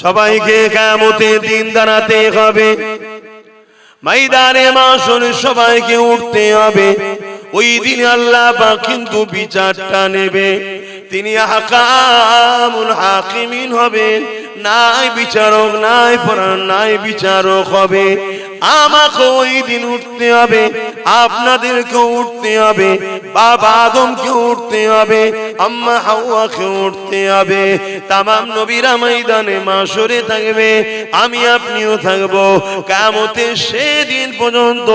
সবাইকে কামতে দিন দাঁড়াতে হবে। মাইদানে মাসন সবাইকে উঠতে হবে। ওই দিন আল্লাহ বা কিন্তু বিচারটা নেবে। তিনি হাকামুল হাকিমিন হবেন। নাই বিচারক, নাই পরাণ, নাই বিচারক হবে। আমাকে ওই দিন উঠতে হবে, আপনাদেরকে উঠতে হবে, বাবা আদমকে উঠতে হবে, আম্মা হাওয়াকে উঠতে হবে। তামাম নবীরা ময়দানে মাসরে থাকবে, আমি আপনিও থাকব। কামতে সেদিন পর্যন্ত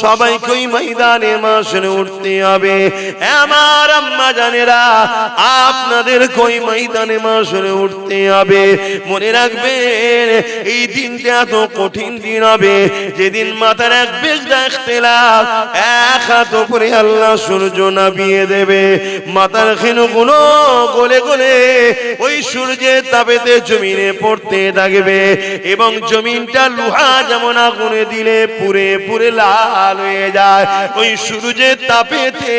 সবাইকে ওই ময়দানে মাসরে উঠতে হবে। আমার আম্মা জানেরা আপনাদের কই ময়দানে মাসরে উঠতে হবে। মনে রাখবেন, এই দিনটা এত কঠিন দিন হবে। যেদিন মাথার এক বেশ দেখতে এক হাত আল্লাহ সূর্য দেবে। মাথার ওই সূর্যের জমিনে পড়তে থাকবে এবং জমিনটা লোহা যেমন আগুনে দিলে পুরে পুরে লাল হয়ে যায়। ওই সূর্যের তাপেতে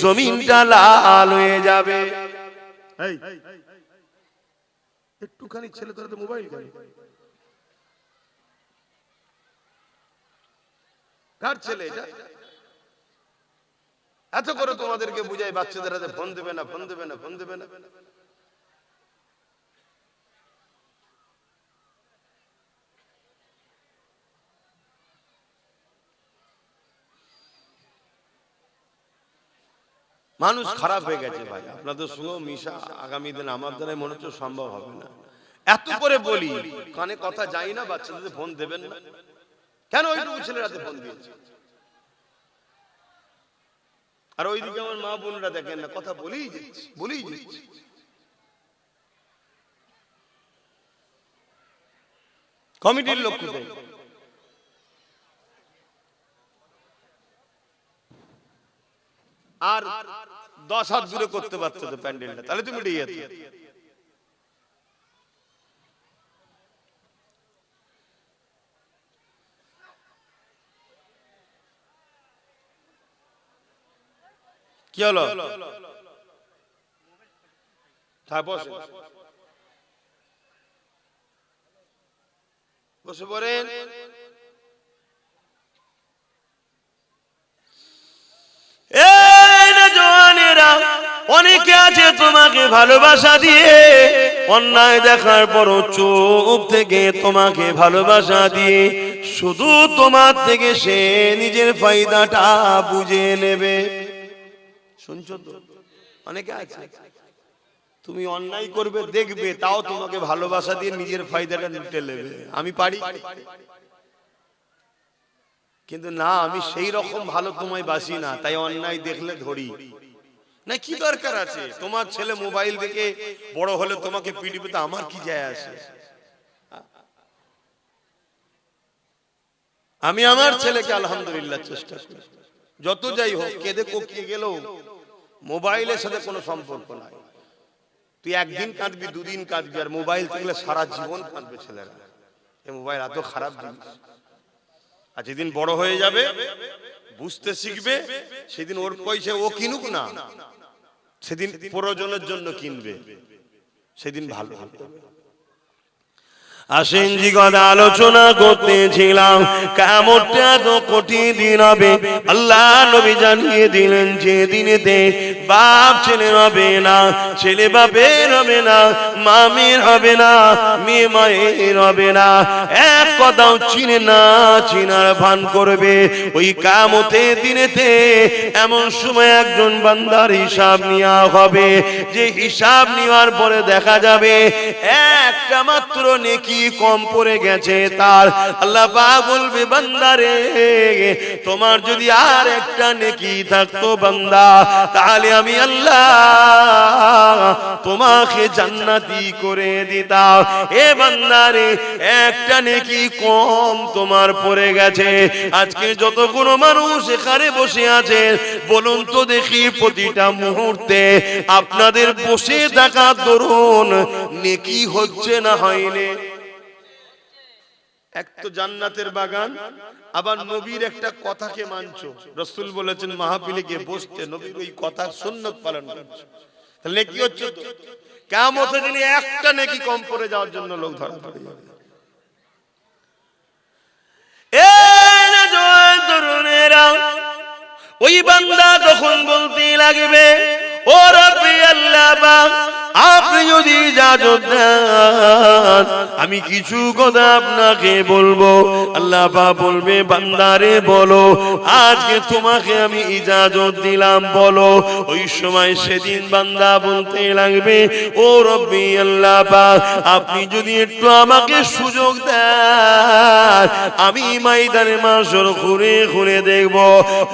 জমিনটা লাল হয়ে যাবে। একটুখানি ছেলে তোরা তো মোবাইল কেন? কার ছেলে এটা? এত করে তোমাদেরকে বুঝাই, বাচ্চাদের হাতে ফোন দেবে না ফোন দেবে না ফোন দেবে না। মানুষ খারাপ হয়ে গেছে ভাই। আপনাদের সঙ্গে মিশা আগামী দিন আমার দ্বারা মনে হচ্ছে সম্ভব হবে না। এত করে বলি কানে কথা যাই না বাচ্চাদের ফোন দেবেন না। কেন ওইটুকু ছেলের হাতে ফোন দিয়েছে? আর ওইদিকে আমার মা বোনরা দেখেন না কথা বলেই যাচ্ছে বলেই যাচ্ছে কমিটির লোক কোথায়? আর দশ হাত দূরে করতে পারতো তো প্যান্ডেলটা। তাহলে তুমি উঠে যেত কি হলো? বসে পড়েন এই না জওয়ানেরা, অনেকে আছে তোমাকে ভালোবাসা দিয়ে, অন্যায় দেখার পর চোখ থেকে তোমাকে ভালোবাসা দিয়ে, শুধু তোমার থেকে সে নিজের ফায়দাটা বুঝে নেবে। শুনছো তো? অনেকে আছে। তুমি অন্যায় করবে, দেখবে, তাও তোমাকে ভালোবাসা দিয়ে নিজের ফায়দাটা লুটে নেবে। আমি পারি। কিন্তু না, আমি সেই রকম ভালো তোমায় বাসি না, তাই অন্যায় দেখলে ধরি। না, কি দরকার আছে? তোমার ছেলে মোবাইল দেখে বড় হলে তোমাকে পিটিবে তো আমার কি যায় আসে আমি আমার ছেলেকে আলহামদুলিল্লাহ চেষ্টা করি। যত যাই হোক, কেঁদে কোকিয়ে গেলেও মোবাইলের সাথে কোনো সম্পর্ক নাই। তুই একদিন কাঁদবি, দুদিন কাঁদবি, আর মোবাইল থাকলে সারা জীবন কাঁদবে ছেলেরা। এই মোবাইল এত খারাপ জিনিস। আর যেদিন বড় হয়ে যাবে বুঝতে শিখবে সেদিন ওর পয়সা ও কিনুক না। সেদিন প্রয়োজনের জন্য কিনবে। সেদিন ভালো হবে। আসেন জি কথা আলোচনা করতেছিলাম। কেমনটা তো কঠিন দিন হবে। আল্লাহ নবী জানিয়ে দিলেন যে দিনেতে বাপ ছেলে হবে না, ছেলে বাপের হবে না, মামের হবে না, মেয়ে মায়ের হবে না। এক কথাও চিনে না, চিনার ভান করবে। ওই কামতে দিনেতে এমন সময় একজন বান্দার হিসাব নেওয়া হবে। যে হিসাব নেওয়ার পরে দেখা যাবে, একটা মাত্র নেকি কম পড়ে গেছে তার। আল্লাহ বা বলবে বান্দারে তোমার যদি আর একটা নেকি থাকতো বান্দা, তাহলে আমি আল্লাহ তোমাকে জান্নাতি করে দিতাম। এ বান্দারে, একটা নেকি কম তোমার পড়ে গেছে। আজকে যতগুলো মানুষ এখানে বসে আছে, বলুন তো দেখি প্রতিটা মুহূর্তে আপনাদের বসে থাকা দরুন নেকি হচ্ছে না হয়নি? এক তো জান্নাতের বাগান, আবার নবীর একটা কথাকে মানছো। রসুল বলেছেন, মাহফিলে গিয়ে বসতে নবীর ওই কথা সুন্নত পালন করছ। তাহলে কি হচ্ছে কেমন দিনে একটা নেকি কম পড়ে যাওয়ার জন্য লোক ধরা পড়ে যাবে। ওই বান্দা তখন বলতে লাগবে, ও রব্বি আল্লাহ আপনি যদি ইজাজত দেন আমি কিছু কথা আপনাকে বলব। আল্লাহ পা বলবে বান্দারে বলো আজকে তোমাকে আমি ইজাজত দিলাম বলো। ওই সময় সেদিন বান্দা বলতে লাগবে ও রব্বি আল্লাহ পাক, আপনি যদি একটু আমাকে সুযোগ দেন আমি ময়দানে মাসর ঘুরে ঘুরে দেখব।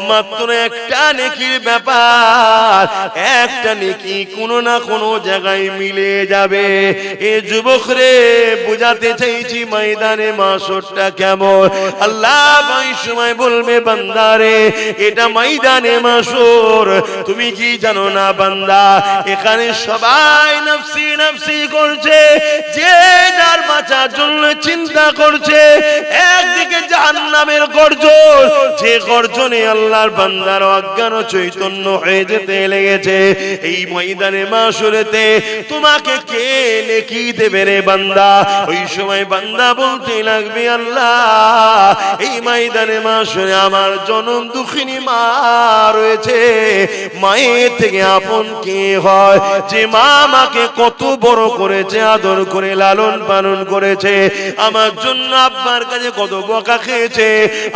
মাত্র একটা নেকির ব্যাপার একটা নেকি কোনো না কোনো জায়গায় মিলে যাবে। এ যুবক রে বুঝাতে চাইছি ময়দানে মাসরটা কেমন? আল্লাহ ওই সময় বলবে, বান্দারে, এটা ময়দানে মাসর তুমি কি জানো না, বান্দা? এখানে সবাই নফসি নফসি করছে, যে যার বাঁচার জন্য চিন্তা করছে, একদিকে জাহান্নামের গর্জন। যে গর্জনে আল্লাহর বান্দার অজ্ঞান চৈতন্য হয়ে যেতে লেগেছে। এই ময়দানে মাসুরেতে তোমাকে কে নেকি দেবে রে বান্দা? ওই সময় বান্দা বলতে লাগবে, আল্লাহ, এই ময়দানে মাসুরে আমার জনম দুঃখিনী মা রয়েছে। মায়ের থেকে আপন কে হয়? যে মা আমাকে কত বড় করেছে, আদর করে, লালন পালন করেছে, আমার জন্য আব্বার কাছে কত বকা খেয়েছে,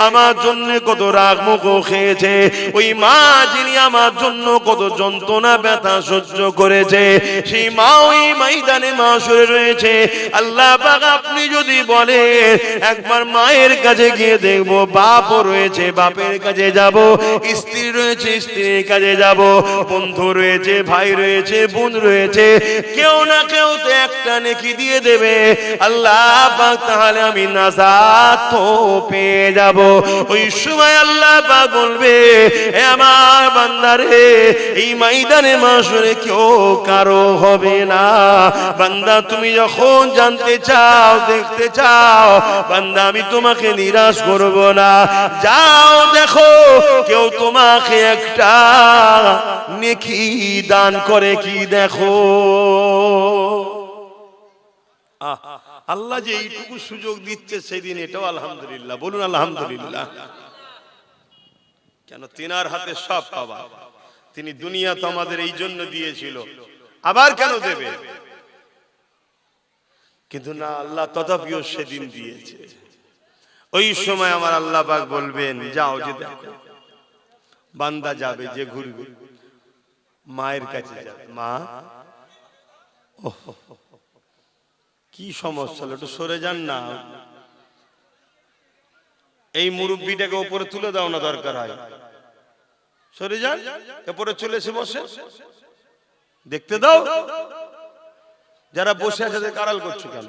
আমার জন্য কত রাগ মুখ খেয়েছে। ওই মা যিনি আমার জন্য কত যন্ত্রণা, ব্যথা সহ্য করেছে সেই মা ওই ময়দানে মা সরে রয়েছে। আল্লাহ পাক আপনি যদি বলে একবার মায়ের কাছে গিয়ে দেখব, বাপও রয়েছে, বাপের কাছে যাব, স্ত্রী রয়েছে, স্ত্রীর কাছে যাব, বন্ধু রয়েছে, ভাই রয়েছে, বোন রয়েছে, কেউ না কেউ তো একটা নেকি দিয়ে দেবে। আল্লাহ পাক তাহলে আমি নাজাত পেয়ে যাব। ওই সময় আল্লাহ পাক বলবে, এ আমার বান্দারে, এই ময়দানে মাসরে কেউ কারও হবে না। বান্দা, তুমি যখন জানতে চাও, দেখতে চাও, বান্দা, আমি তোমাকে নিরাশ করব না। যাও দেখো, কেউ তোমাকে একটা নেকি দান করে কি দেখো? আহ, আল্লাহ যে এইটুকু সুযোগ দিচ্ছে সেদিন এটাও আলহামদুলিল্লাহ। বলুন আলহামদুলিল্লাহ। কেন তিনার হাতে সব পাবা তিনি দুনিয়া তো আমাদের এই জন্য দিয়েছিল। আবার কেন দেবে? কিন্তু না আল্লাহ তথাপিও সেদিন দিয়েছে। ওই সময় আমার আল্লাহ পাক বলবেন যাও যে দেখো। বান্দা যাবে যে ঘুরবে। মায়ের কাছে যাবে। মা? ওহ, কি সমস্যা একটু সরে যান না। এই মুরব্বিটাকে ওপরে তুলে দাও না দরকার হয়। সরে যান এরপরে চলে এসে বসে। দেখতে দাও। যারা বসে আছে তাদেরকে আড়াল করছ কেন?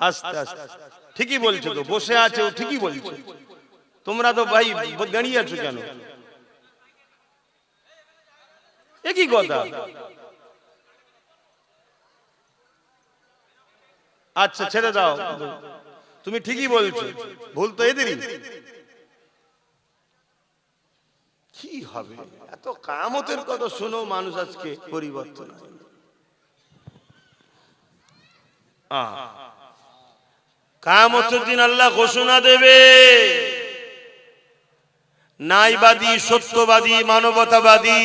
আস্তে আস্তে ঠিকই বলছো তো বসে আছে ও ঠিকই বলছো। তোমরা তো ভাই দাঁড়িয়ে আছো কেন? একই কথা? আচ্ছা ছেড়ে দাও। তুমি ঠিকই বলছো। ভুল তো এদেরই। কি হবে? এত কামতের কথা শোনো মানুষ আজকে পরিবর্তন কামতের দিন আল্লাহ ঘোষণা দেবে। নাইবাদী সত্যবাদী মানবতাবাদী।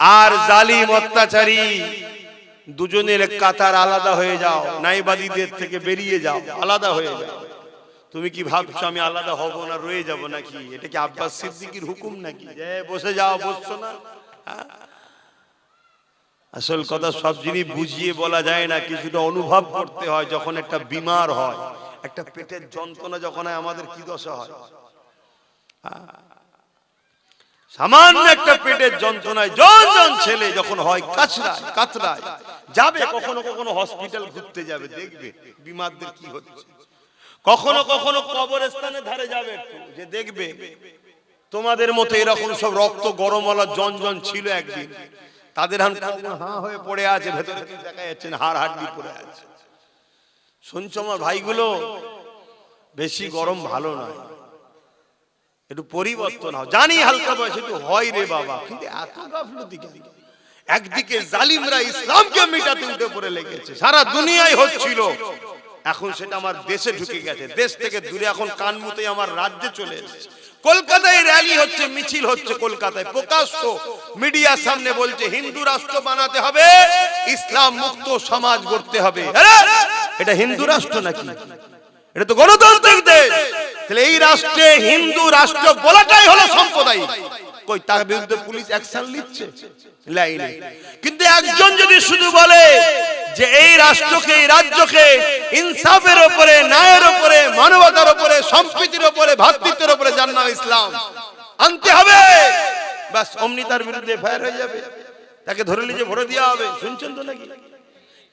আর জালিম অত্যাচারী। দুজনের কাতার আলাদা হয়ে যাও, নাইবাদীদের থেকে বেরিয়ে যাও, আলাদা হয়ে যাও। তুমি কি ভাবছ আমি আলাদা হব না রয়ে যাব নাকি? এটা কি আব্বাস সিদ্দিকির হুকুম নাকি? বসে যাও, বসছো না? হ্যাঁ? আসল কথা সব জিনিস বুঝিয়ে বলা যায় না, কিছুটা অনুভব করতে হয় যখন একটা বিমার হয়, একটা পেটের যন্ত্রণা যখন হয়, আমাদের কি দশা হয়? সামান্য একটা পেটের যন্ত্রণায় জন জন ছেলে যখন হয় কাছড়ায় কাতরায় যাবে কখনো কখনো হসপিটাল ঘুরতে যাবে দেখবে বিমারদের কি হচ্ছে। কখনো কখনো কবরস্থানে ধারে যাবে একটু যে দেখবে তোমাদের মতো এরকম সব রক্ত গরমওয়ালা জন জন ছিল একদিন। তাদের হান হাঁ হয়ে পড়ে আছে ভেতরে দেখা যাচ্ছে হাড় হাড্ডি পড়ে আছে। শুনছো আমার ভাইগুলো? বেশি গরম ভালো নয়। একটু পরিবর্তন হয় জানি হালকা বয়স, একটু হয় রে বাবা, কিন্তু এত গাফলতি কেন? একদিকে জালিমরা ইসলামকে মিটাতে উঠে পড়ে লেগেছে, সারা দুনিয়ায় হচ্ছিল। এখন সেটা আমার দেশে ঢুকে গেছে, দেশ থেকে দূরে এখন কানমুতে আমার রাজ্যে চলে এসেছে। কলকাতায় র্যালি হচ্ছে, মিছিল হচ্ছে কলকাতায়, প্রকাশ্য মিডিয়ার সামনে বলছে, হিন্দু রাষ্ট্র বানাতে হবে, ইসলাম মুক্ত সমাজ গড়তে হবে। এটা হিন্দু রাষ্ট্র নাকি? এটা তো গণতান্ত্রিক দেশ। তাহলে এই রাষ্ট্রে হিন্দু রাষ্ট্র বলাটাই হলো সম্প্রদায় কই, তার বিরুদ্ধে পুলিশ অ্যাকশন নিচ্ছে? লাইনে কিন্তু একজন যদি শুধু বলে যে এই রাষ্ট্রকে, এই রাজ্যকে ইনসাফের উপরে ন্যায়ের উপরে মানবতার উপরে সম্প্রীতির উপরে ভ্রাতৃত্বের উপরে যার ইসলাম, আনতে হবে। বাস অমনি তার বিরুদ্ধে ফায়ার হয়ে যাবে। তাকে ধরে নিয়ে ভরে দেওয়া হবে। শুনছেন তো নাকি?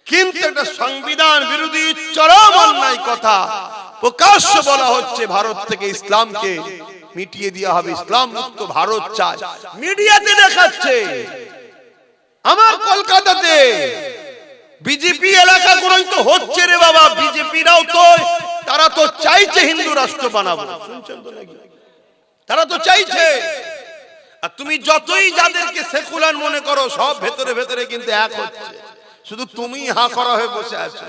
কিন্তু একটা সংবিধান বিরোধী চরম অন্যায় কথা। প্রকাশ্য বলা হচ্ছে ভারত থেকে ইসলামকে মিটিয়ে দেওয়া হবে। ইসলাম মুক্ত ভারত চায় মিডিয়াতে দেখাচ্ছে, আমার কলকাতাতে বিজেপি এলাকা গুলোই তো হচ্ছে রে বাবা, বিজেপিরাও তো, তারা তো চাইছে হিন্দু রাষ্ট্র বানাবো। তারা তো চাইছে। আর তুমি যতই যাদেরকে সেকুলার মনে করো, সব ভেতরে ভেতরে কিন্তু এক হচ্ছে। শুধু তুমি হা করা হয়ে বসে আছো।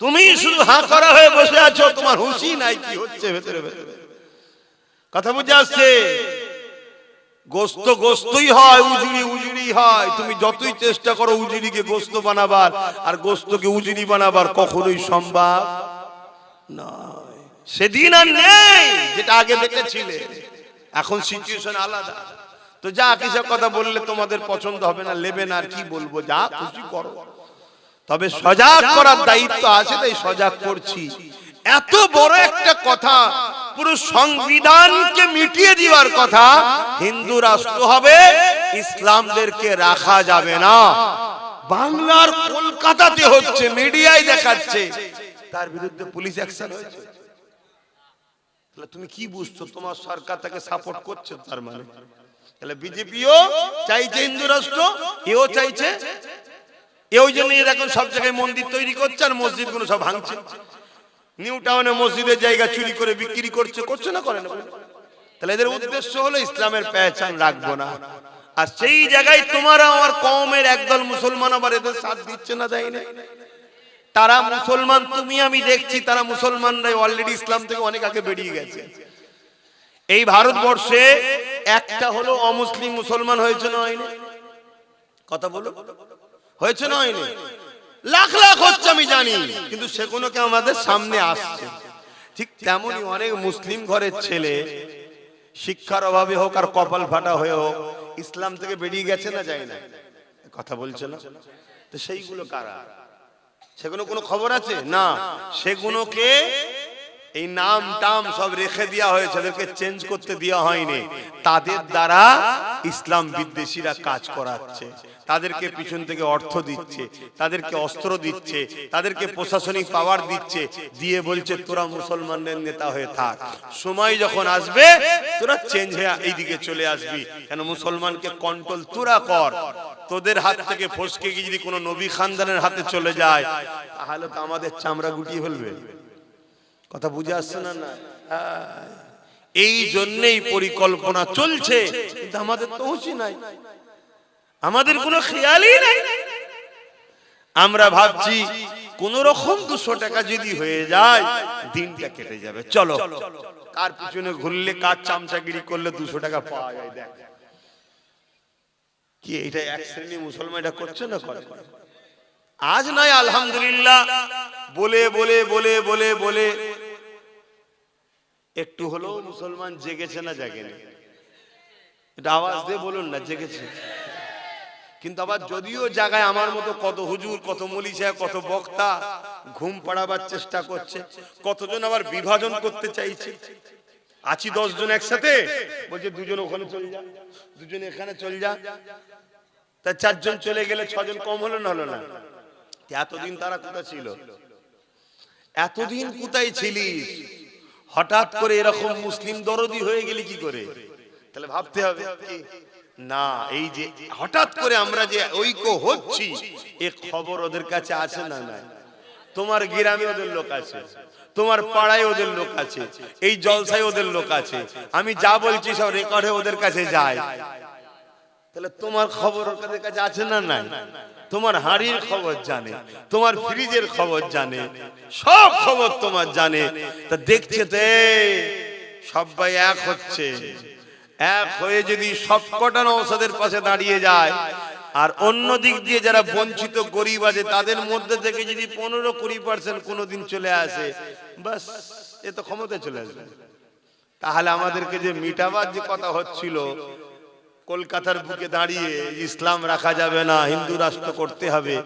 তুমি শুধু হা করা হয়ে বসে আছো তোমার হুঁশি নাই কি হচ্ছে ভেতরে ভেতরে কথা বুঝে আসছে? গোস্ত গোস্তই হয় উজুড়ি উজুড়ি হয়। তুমি যতই চেষ্টা করো উজুড়িকে গোস্ত বানাবার আর গোস্তকে উজুড়ি বানাবার কখনোই সম্ভব নয়। সেদিন আর নেই যেটা আগে দেখেছিলে। এখন সিচুয়েশন আলাদা। তো যা কিসব কথা বললে তোমাদের পছন্দ হবে না নেবে না আর কি বলব? যা খুশি করো। তবে সজাগ করার দায়িত্ব আছে তাই সজাগ করছি। এত বড় একটা কথা পুরো সংবিধানকে মিটিয়ে দেওয়ার কথা হিন্দু রাষ্ট্র হবে ইসলামদেরকে রাখা যাবে না। বাংলার কলকাতাতে হচ্ছে মিডিয়ায় দেখাচ্ছে। তার বিরুদ্ধে পুলিশ অ্যাকশন হয়েছে। তাহলে তুমি কি বুঝছ? তোমার সরকার তাকে সাপোর্ট করছে তার মানে? তাহলে বিজেপিও চাইছে হিন্দু রাষ্ট্র এও চাইছে এ ওই জন্য এখন সব জায়গায় মন্দির তৈরি করছে আর মসজিদগুলো সব ভাঙছে। নিউ টাউনে মসজিদের জায়গা চুরি করে বিক্রি করছে করছে না, করে না তাহলে এদের উদ্দেশ্য হলো ইসলামের পেহচান রাখব না। আর সেই জায়গায় তোমার আমার কমের একদল মুসলমান আবার এদের সাথ দিচ্ছে না, দেয় না। তারা মুসলমান, তুমি, আমি দেখছি তারা মুসলমানরাই অলরেডি ইসলাম থেকে অনেক আগে বেরিয়ে গেছে। এই ভারতবর্ষে একটা হলো অমুসলিম মুসলমান হয়েছে না? কথা বলো। হয়েছে না হয়নি? লাখ লাখ হচ্ছে আমি জানি, কিন্তু সেগুলোকে আমাদের সামনে আসছে। ঠিক তেমনই অনেক মুসলিম ঘরের ছেলে, শিক্ষার অভাবে হোক আর কপাল ফাটা হয়ে হোক, ইসলাম থেকে বেরিয়ে গেছে না যায় না? কথা বলছে না? তো সেইগুলো কারা? সেগুলো কোনো খবর আছে? না। সেগুলোকে এই নাম টাম সব রেখে দেওয়া হয়েছে, ওদেরকে চেঞ্জ করতে দেওয়া হয়নি। তাদের দ্বারা ইসলাম বিদ্বেষীরা কাজ করাচ্ছে, তাদেরকে পিছন থেকে অর্থ দিচ্ছে, তাদেরকে অস্ত্র দিচ্ছে, তাদেরকে প্রশাসনিক পাওয়ার দিচ্ছে, দিয়ে বলছে, তোরা মুসলমানদের নেতা হয়ে থাক। সময় যখন আসবে, তোরা চেঞ্জ হয়ে এইদিকে চলে আসবি। কেন মুসলমানকে কন্ট্রোল তোরা কর। তোদের হাত থেকে ফসকে গিয়ে যদি কোনো নবী খানদানের হাতে চলে যায়, তাহলে তো আমাদের চামড়া গুটিয়ে ফেলবে। কথা বুঝে আসছে না? না। হ্যাঁ। এই জন্যেই পরিকল্পনা চলছে কিন্তু আমাদের তো হুঁশি নাই। আমাদের কোনো খেয়ালই নাই। আমরা ভাবছি কোন রকম দুশো টাকা যদি হয়ে যায় দিনটা কেটে যাবে। চলো কার পিছনে ঘুরলে কার চামচাগিরি করলে দুশো টাকা পাওয়া যায় দেখ। কি এটা এক শ্রেণি মুসলমান এটা করছে না করে? আজ নয় আলহামদুলিল্লাহ। বলে বলে বলে বলে বলে একটু হলেও মুসলমান জেগেছে না জাগেনি। এটা আওয়াজ দিয়ে বলুন না, জেগেছে। কিন্তু আবার যদিও জায়গায় আমার মতো কত হুজুর, কত মলিশা কত বক্তা ঘুম পাড়াবার চেষ্টা করছে, কতজন আবার বিভাজন করতে চাইছে। আছি দশ জন একসাথে, বলছে দুজন ওখানে চলে যা, দুজন এখানে চলে যা। তা চারজন চলে গেলে ছজন কম হলো না হলো না? এতদিন তারা কোথা ছিল? এতদিন কোথায় ছিলিস? হঠাৎ করে এরকম মুসলিম দরদি হয়ে গেলে কি করে? তাহলে ভাবতে হবে না এই যে হঠাৎ করে আমরা যে ঐক্য হচ্ছি এ খবর ওদের কাছে আছে না না তোমার গ্রামে ওদের লোক আছে তোমার পাড়ায় ওদের লোক আছে এই জলসায় ওদের লোক আছে আমি যা বলছি সব রেকর্ডে ওদের কাছে যায়। তাহলে তোমার খবর ওদের কাছে আছে না নাই? তোমার হাড়ির খবর জানে তোমার ফ্রিজের খবর জানে সব খবর তোমার জানে। তা দেখছে তো সবাই এক হচ্ছে। এক হয়ে যদি সব কটা নৌসাদের পাশে দাঁড়িয়ে যায় আর অন্য দিক দিয়ে যারা বঞ্চিত গরিব আছে তাদের মধ্যে থেকে যদি পনেরো কুড়ি পার্সেন্ট কোনোদিন চলে আসে বাস এ তো ক্ষমতায় চলে আসবে। তাহলে আমাদেরকে যে মিটাবার যে কথা হচ্ছিল কলকাতার বুকে দাঁড়িয়ে ইসলাম রাখা যাবে না, হিন্দু রাষ্ট্র করতে হবে।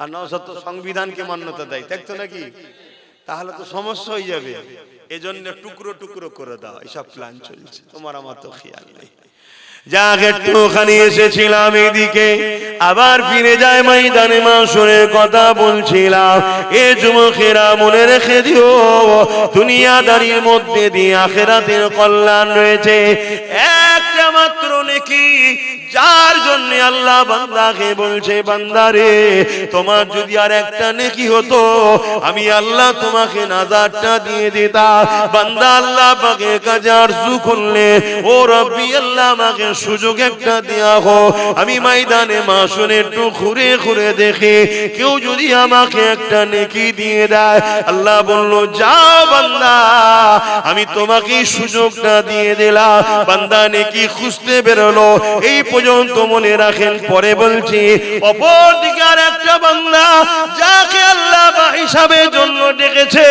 আর নশত সংবিধানকে মান্যতা দেয় দেখতো নাকি? তাহলে তো সমস্যা হয়ে যাবে। এজন্য টুকরো টুকরো করে দাও, এসব প্ল্যান চলছে, তোমার আমার তো খেয়াল নেই। যাক, একটুখানি এসেছিলাম এদিকে। আবার ফিরে যায় ময়দানে, মাসুরের কথা বলছিলাম। এ যুবকেরা মনে রেখে দিও, দুনিয়াদারির মধ্যে দিয়ে আখেরাতের কল্যাণ রয়েছে। একটা মাত্র নাকি যার জন্য আল্লাহ বান্দাকে বলছে, বান্দারে, তোমার যদি আর একটা নেকি হতো, আমি আল্লাহ তোমাকে নাজারটা দিয়ে দিতাম। বান্দা আল্লাহ কাজে আরজু করলে, ও রব্বি, আল্লাহ আমাকে সুযোগ একটা দেয়া হো আমি ময়দানে একটু ঘুরে ঘুরে দেখে, কেউ যদি আমাকে একটা নেকি দিয়ে দেয়। আল্লাহ বলল যাও বান্দা, আমি তোমাকে সুযোগটা দিয়ে দিলাম। বান্দা নেকি খুঁজতে বেরোলো। এই পর্যন্ত মনে রাখেন, পরে বলছি অপর দিকে আর একটা বান্দা যাকে আল্লাহ বা হিসাবের জন্য ডেকেছে,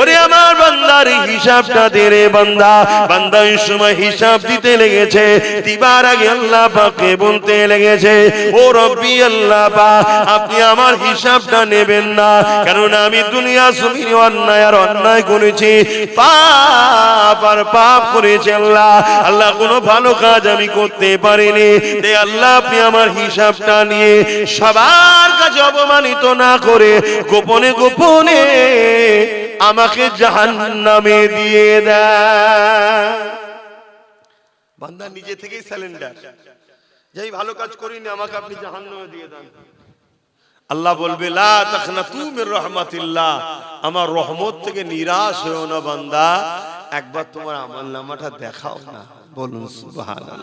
ওরে আমার বান্দার হিসাবটা দে রে বান্দা। বান্দা এই সময় হিসাব দিতে লেগেছে দিবার আগে আল্লাহ পাকে বলতে লেগেছে, ও রব্বি আল্লাহ পা, আপনি আমার হিসাবটা নেবেন না, কারণ আমি দুনিয়া জমিনে অন্যায় আর অন্যায় করেছি, পাপ আর পাপ করেছি আল্লাহ। আল্লাহ কোনো ভালো কাজ আমি করতে পারিনি। তাই আল্লাহ, আপনি আমার হিসাবটা নিয়ে সবার কাছে অপমানিত না করে গোপনে গোপনে আমাকে জাহান্নামে দিয়ে দেয় বান্দা নিজে থেকেই স্যালেন্ডার যাই ভালো কাজ করিনি আমাকে আপনি জাহান্নামে দিয়ে দেন। আল্লাহ বলবে রহমাতিল্লাহ। আমার রহমত থেকে নিরাশ হয়েও না বান্দা। একবার তোমার আমল নামাটা দেখাও না। বলুন না জোয়ান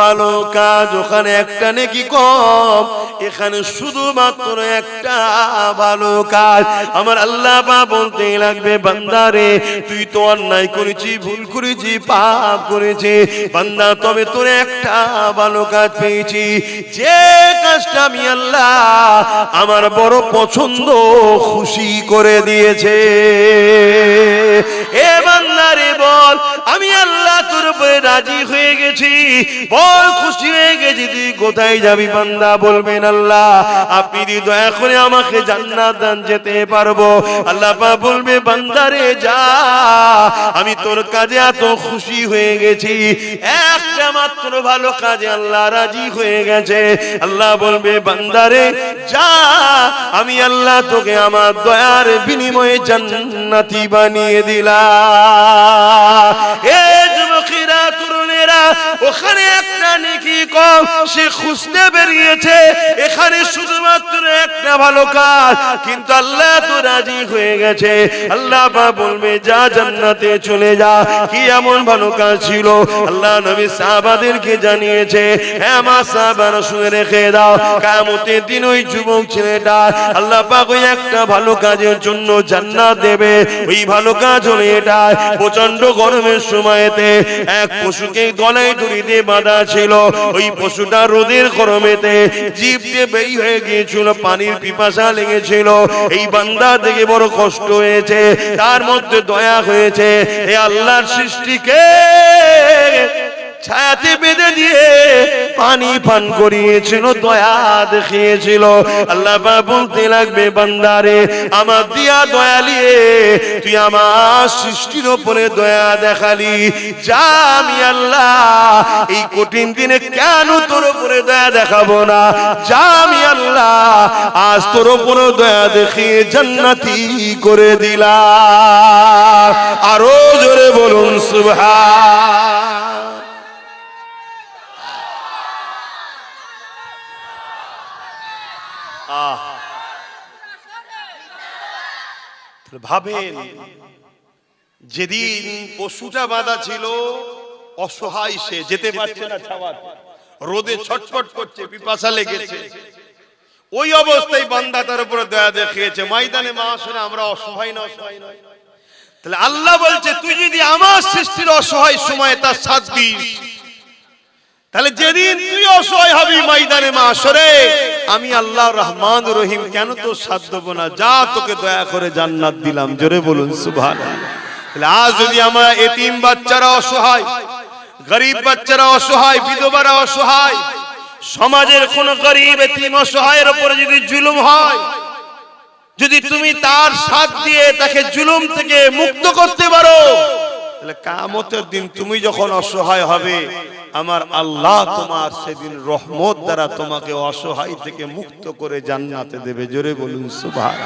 ভালো কাজ, ওখানে একটা কম, এখানে শুধুমাত্র একটা ভালো কাজ। আমার আল্লাহ বান্দারে, তুই তো অন্যায় করেছি, ভুল করেছি, পাপ করেছি। বান্দা, তবে তোর একটা ভালো কাজ পেয়েছি। যে কাজটা আমি আল্লাহ আমার বড় পছন্দ খুশি করে দিয়েছে। এ বান্দারে বল, আমি আল্লাহ তোর উপরে রাজি হয়ে গেছি। বল খুশি হয়ে গেছি, তুই কোথায় যাবি বান্দা? বলবেন আল্লাহ, আপনি যদি দয়া করে আমাকে জান্নাত দান, যেতে পারব। আল্লাহ বলবে বান্দারে যা। আমি তোর কাজে এত খুশি হয়ে গেছি। একটা মাত্র ভালো কাজে আল্লাহ রাজি হয়ে গেছে। আল্লাহ বলবে বান্দারে যা। আমি আল্লাহ তোকে আমার দয়ার বিনিময়ে জান্নাতি বানিয়ে দিলাম। এ ওখানে একটা নেকি কম, সে খুঁজতে বেরিয়েছে। এখানে শুধুমাত্র একটা ভালো কাজ, কিন্তু আল্লাহ তো রাজি হয়ে গেছে। আল্লাহ বা বলবে, যা জান্নাতে চলে যা। কি এমন ভালো কাজ ছিল? আল্লাহ নবী সাহাবাদেরকে জানিয়েছে হ্যাঁ মা সাহাবারা শুনে রেখে দাও। কামতের দিন ওই যুবক ছেলেটা আল্লাহ পাক ওই একটা ভালো কাজের জন্য জান্নাত দেবে। ওই ভালো কাজ হলো এটা প্রচণ্ড গরমের সময়তে এক পশুকে গলায় দড়ি দিয়ে বাঁধা ছিল। ওই পশুটা রোদের গরমেতে জীব দিয়ে বেরি হয়ে গিয়েছিল, পানির পিপাসা লেগেছিল। এই বান্দা দেখে বড় কষ্ট হয়েছে, তার মধ্যে দয়া হয়েছে। এ আল্লাহর সৃষ্টিকে ছায়াতে বেঁধে দিয়ে পানি পান করিয়েছিল, দয়া দেখিয়েছিল। আল্লাহ বলতে লাগবে, বান্দারে, আমার দিয়া দয়ালিয়ে তুই আমার সৃষ্টির ওপরে দয়া দেখালি। যা আমি আল্লাহ এই কঠিন দিনে কেন তোর উপরে দয়া দেখাবো না? যা আমি আল্লাহ আজ তোর উপরে দয়া দেখিয়ে জান্নাতি করে দিলা আরও জোরে বলুন, সুবহান। ভাবেন, যেদিন পশুটা বাঁধা ছিল, অসহায় সে যেতে পারছে না ছাওয়াতে। রোদে ছটফট করছে, পিপাসা লেগেছে। ওই অবস্থায় বান্দা তার উপরে দয়া দেখিয়েছে, ময়দানে মা শুনে আমরা অসহায় না অসহায় নয় তাহলে আল্লাহ বলছে, তুই যদি আমার সৃষ্টির অসহায় সময় তার সাথ দিস তাহলে যেদিন তুই অসহায় হবি ময়দানে মাসরে আমি আল্লাহ রহমান রহিম, কেন তোর সাথ দেবো না? যা তোকে দয়া করে জান্নাত দিলাম, জোরে বলুন সুভান আজ যদি আমরা এতিম বাচ্চারা অসহায়, গরিব বাচ্চারা অসহায়, বিধবারা অসহায়, সমাজের কোন গরিব এতিম অসহায়ের উপরে যদি জুলুম হয়, যদি তুমি তার সাথ দিয়ে তাকে জুলুম থেকে মুক্ত করতে পারো, তাহলে কামতের দিন তুমি যখন অসহায় হবে আমার আল্লাহ তোমার সেদিন রহমত দ্বারা তোমাকে অসহায় থেকে মুক্ত করে জান্নাতে দেবে। জোরে বলুন সুভার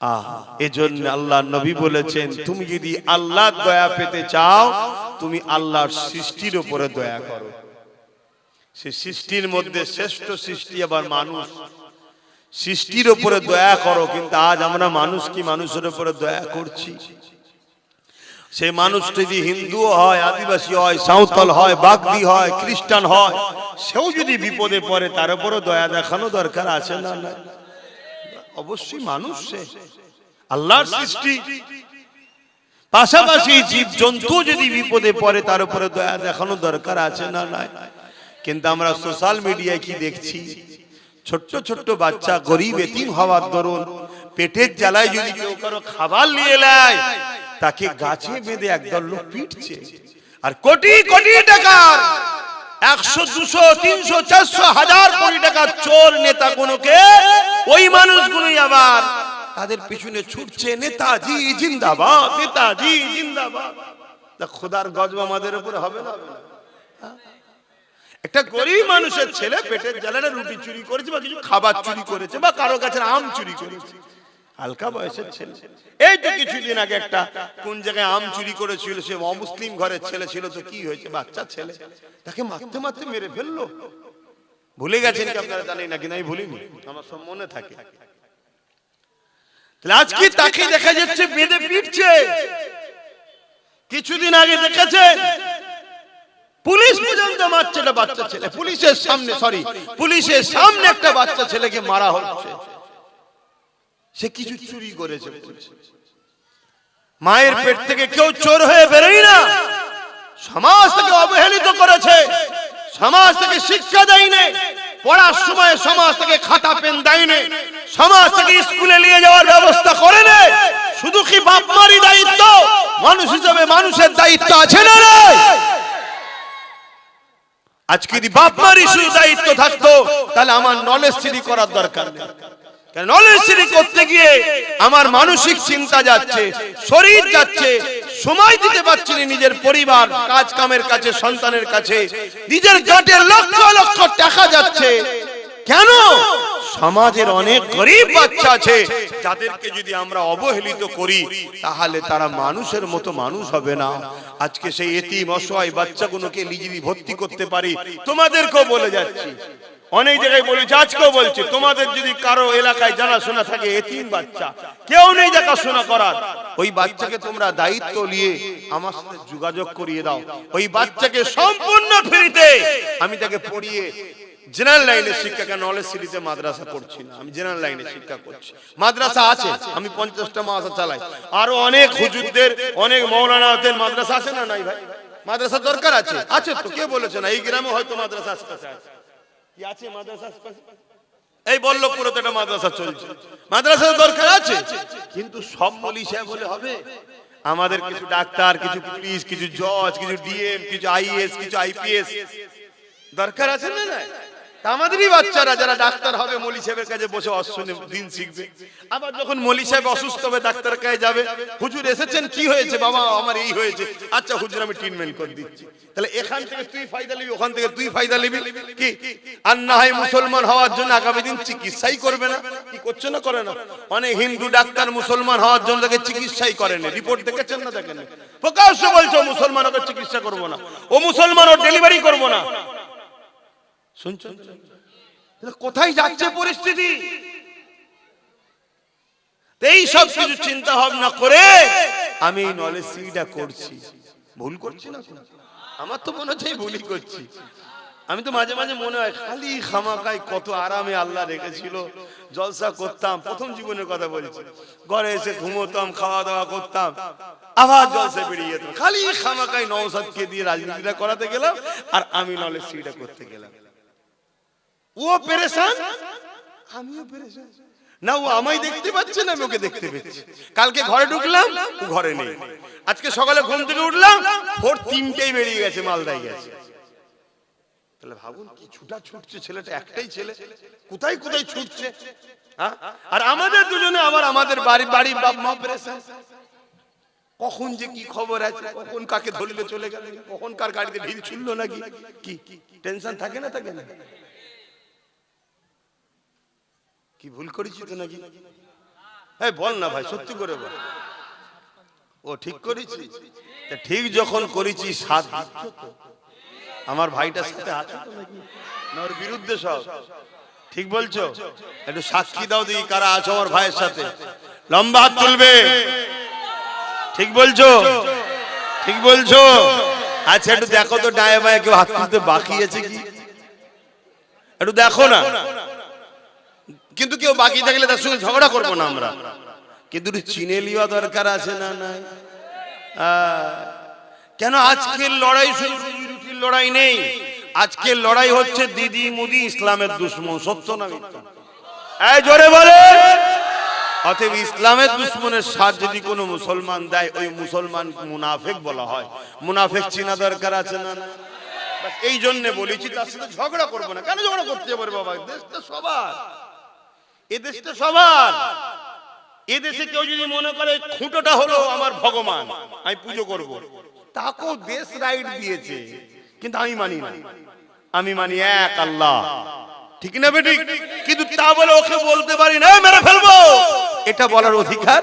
আহ, এজন্য আল্লাহ নবী বলেছেন, তুমি যদি আল্লাহ দয়া পেতে চাও, তুমি আল্লাহর সৃষ্টির উপরে দয়া করো। সে সৃষ্টির মধ্যে শ্রেষ্ঠ সৃষ্টি আবার মানুষ। সৃষ্টির উপরে দয়া করো, কিন্তু আজ আমরা মানুষ কি মানুষের উপরে দয়া করছি? সে মানুষ যদি হিন্দু হয় আদিবাসী হয় সাঁওতাল হয় বাগদি হয় খ্রিস্টান হয় সেও যদি বিপদে পড়ে তার উপরও দয়া দেখানো দরকার আছে না না। অবশ্যই মানুষ সে। আল্লাহর সৃষ্টি। পাশাপাশি জীব জন্তু যদি বিপদে পড়ে তার উপরে দয়া দেখানো দরকার আছে না নাই? কিন্তু আমরা সোশ্যাল মিডিয়ায় কি দেখছি? ছোট্ট ছোট্ট বাচ্চা গরিব এতিম হওয়ার দরুন পেটের জ্বালায় যদি কেউ কারও খাবার নিয়ে নেয় তাকে গাছে বেঁধে একদল লোক পিটছে। আর কোটি কোটি টাকার একশো দুশো তিনশো চারশো হাজার কোটি টাকার চোর নেতা গুলোকে ওই মানুষগুলোই আবার তাদের পিছনে ছুটছে নেতাজি জিন্দাবাদ নেতাজি জিন্দাবাদ। তা খোদার গজব আমাদের উপরে হবে না? একটা গরিব মানুষের ছেলে পেটের জ্বালানে রুটি চুরি করেছে বা কিছু খাবার চুরি করেছে বা কারও কাছে আম চুরি করেছে। হালকা বয়সের ছেলে। এই তো কিছুদিন আগে একটা কোন জায়গায় আম চুরি করেছিল, সে অমুসলিম ঘরের ছেলে ছিল তো কি হয়েছে? বাচ্চা ছেলে। তাকে মারতে মারতে মেরে ফেলল। ভুলে গেছেন কি আপনারা জানেন নাকি? না, আমি ভুলিনি। আমার সব মনে থাকে। তাহলে আজকে তাকে দেখা যাচ্ছে বেঁধে পিটছে। কিছুদিন আগে দেখেছেন পুলিশ পর্যন্ত মারছে একটা বাচ্চা ছেলে। পুলিশের সামনে সরি পুলিশের সামনে একটা বাচ্চা ছেলেকে মারা হচ্ছে। সে কিছু চুরি করেছে। মায়ের পেট থেকে কেউ চোর হয়ে বেরোই না। সমাজ থেকে অবহেলিত করেছে। সমাজ থেকে শিক্ষা দেয়নি। পড়ার সময় সমাজ থেকে খাতা পেন দেয়নি। সমাজ থেকে স্কুলে নিয়ে যাওয়ার ব্যবস্থা করে নে শুধু কি বাপ মারি দায়িত্ব? মানুষ হিসেবে মানুষের দায়িত্ব আছে না আজকে যদি বাপ মারি শুধু দায়িত্ব থাকতো তাহলে আমার নলেজ সিডি করার দরকার নেই। নলেজ সিডি করতে গিয়ে আমার মানসিক চিন্তা যাচ্ছে, শরীর যাচ্ছে, সময় দিতে পারছি না নিজের পরিবার, কাজ কামের কাছে, সন্তানের কাছে। নিজের জটের লক্ষ লক্ষ টাকা যাচ্ছে। কেন? সমাজের অনেক গরিব বাচ্চা আছে যাদেরকে যদি আমরা অবহেলিত করি তাহলে তারা মানুষের মতো মানুষ হবে না। আজকে সেই এতিম অসহায় বাচ্চাগুলোকে নিজেরই ভর্তি করতে পারি। তোমাদেরকেও বলে যাচ্ছি। অনেক জায়গায় বলেছে আজকেও বলছে তোমাদের যদি কারও এলাকায় জানাশোনা থাকে এতিম বাচ্চা কেউ নেই দেখাশোনা করার। ওই বাচ্চাকে তোমরা দায়িত্ব নিয়ে আমার সাথে যোগাযোগ করিয়ে দাও। ওই বাচ্চাকে সম্পূর্ণ ফ্রিতে আমি তাকে পড়িয়ে জেনারেল লাইনের শিক্ষা কেন? নলেজ সিরিজে মাদ্রাসা পড়ছি না। আমি জেনারেল লাইনে শিক্ষা করছি। মাদ্রাসা আছে, আমি পঞ্চাশটা মাদ্রাসা চালাই। আরও অনেক হুজুরদের, অনেক মৌলানাদের মাদ্রাসা আছে না নাই ভাই? মাদ্রাসা দরকার আছে। আছে তো, কে বলেছে না? এই গ্রামে হয়তো মাদ্রাসা আশপাশে আছে। কি আছে মাদ্রাসা আশপাশে? এই একটা মাদ্রাসা চলছে। মাদ্রাসার দরকার আছে। কিন্তু সব মলি সাহেব বলে হবে। আমাদের কিছু ডাক্তার, কিছু পুলিশ, কিছু জজ, কিছু ডিএম, কিছু আইএস, কিছু আইপিএস। দরকার আছে না না আমাদেরই বাচ্চারা যারা ডাক্তার হবে, মলি সাহেবের কাছে বসে অশ্বনে দিন শিখবে। আবার যখন মলি সাহেব অসুস্থ হবে ডাক্তার কাছে যাবে, হুজুর এসেছেন, কি হয়েছে? বাবা, আমার এই হয়েছে। আচ্ছা হুজুর, আমি ট্রিটমেন্ট করে দিচ্ছি। তাহলে এখান থেকে তুই ফায়দা নিবি, ওখান থেকে তুই ফায়দা নিবি। কি? আর না হয় মুসলমান হওয়ার জন্য আগামী দিন চিকিৎসাই করবে না? কি করছে না করে না? অনেক হিন্দু ডাক্তার মুসলমান হওয়ার জন্য তাকে চিকিৎসাই করেন। রিপোর্ট দেখেছেন না দেখেন প্রকাশ্য বলছো মুসলমান, ওকে চিকিৎসা করব না। ও মুসলমান ও ডেলিভারি করব না। শুনছেন কোথায় যাচ্ছে পরিস্থিতি? তো এই সব কিছু চিন্তা ভাবনা করে আমি নলেজ সিটা করছি। ভুল করছি না আমার তো মনে হচ্ছে ভুলই করছি। আমি তো মাঝে মাঝে মনে হয় খালি খামাকায় কত আরামে আল্লাহ রেখেছিল। জলসা করতাম প্রথম জীবনের কথা বলছি। ঘরে এসে ঘুমোতাম খাওয়া দাওয়া করতাম আবার জলসা বেরিয়ে যেতাম। খালি খামাকায় নওসাদকে দিয়ে রাজনীতিটা করাতে গেলাম আর আমি নলেজ সিটা করতে গেলাম। ও পেরেশান? আমিও পেরেশান। না, ও আমায় দেখতে পাচ্ছে না, আমি ওকে দেখতে পাচ্ছি কালকে ঘরে ঢুকলাম, ও ঘরে নেই। আজকে সকালে ঘুম থেকে উঠলাম, ভোর তিনটেই বেরিয়ে গেছে, মালদায় গেছে। তাহলে ভাবুন কি ছুটা ছুটছে, ছেলেটা একটাই ছেলে। কোথায় কোথায় ছুটছে? আর আমাদের দুজনে আবার আমাদের বাড়ি বাড়ি বাপ মা পেরেশান। কখন যে কি খবর আছে, কখন কাকে ধরলে চলে গেল, কখন কার গাড়িতে ঢিল ছুড়লো নাকি, কি টেনশন থাকে না থাকে না কি ভুল করেছি তো নাকি? এই বল না ভাই সত্যি করে বল। ও ঠিক করেছি? তা ঠিক যখন করেছি সাথ দিচ্ছ তো। আমার ভাইটার সাথে আছো তো নাকি? না ওর বিরুদ্ধে সব। ঠিক বলছো? একটু সাক্ষী দাও দিই কারা আছো আমার ভাইয়ের সাথে। লম্বা হাত তুলবে। ঠিক বলছো? ঠিক বলছো? আচ্ছা একটু দেখো তো ডায়ে বায়ে কেউ হাত তুলতে বাকি আছে কি? একটু দেখো না। কেউ বাকি থাকলে তার সঙ্গে ঝগড়া করব না আমরা। কিন্তু চিনে লিওয়া দরকার আছে না নাই? কেন আজকের লড়াই লড়াই নেই? আজকের লড়াই হচ্ছে দিদি মুদি ইসলামের দুশ্মন, সত্য না এই জোরে বলে অতএব ইসলামের দুশ্মনের সাথ যদি কোনো মুসলমান দেয়, ওই মুসলমান মুনাফেক বলা হয়। মুনাফেক চিনা দরকার আছে না না? এই জন্য বলেছি, তার সাথে ঝগড়া করব না। কেন ঝগড়া করতে যাব রে বাবা? দেশটা সবার। এ দেশটা সবার। এ দেশে কেউ যদি মনে করে খুঁটোটা হলো আমার ভগবান, আমি পুজো করব। তাকেও দেশ রাইট দিয়েছে, কিন্তু আমি মানি না। আমি মানি এক আল্লাহ। ঠিক না বেটি কিন্তু তা বলে ওকে বলতে পারি না, মেরে ফেলব। এটা বলার অধিকার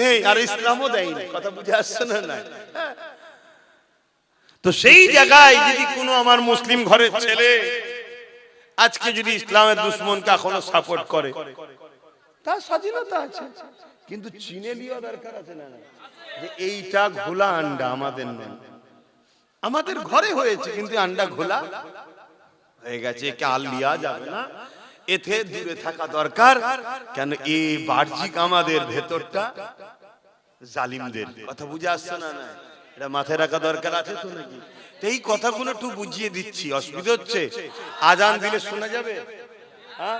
নেই, আর ইসলামও দেয়নি। কথা বুঝে আসছে না না? তো সেই জায়গায় যদি কোনো আমার মুসলিম ঘরের ছেলে আজকে যদি ইসলামের দুশ্মনকে এখনও সাপোর্ট করে। তার স্বাধীনতা আছে। কিন্তু চিনে লিওয়া দরকার আছে না যে এইটা ঘোলা আন্ডা আমাদের নয়। আমাদের ঘরে হয়েছে কিন্তু আন্ডা ঘোলা হয়ে গেছে কে আর লিয়া যাবে না। এতে দূরে থাকা দরকার। কেন এই বাহ্যিক আমাদের ভেতরটা জালিমদের। কথা বুঝে আসছে না না? এটা মাথায় রাখা দরকার আছে তো নাকি? এই কথাগুলো একটু বুঝিয়ে দিচ্ছি অসুবিধা হচ্ছে আজান দিলে শোনা যাবে? হ্যাঁ?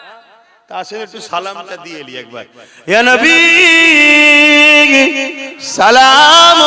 তা আসেন একটু সালামটা দিয়ে এলি একবার। ইয়া নবী সালাম।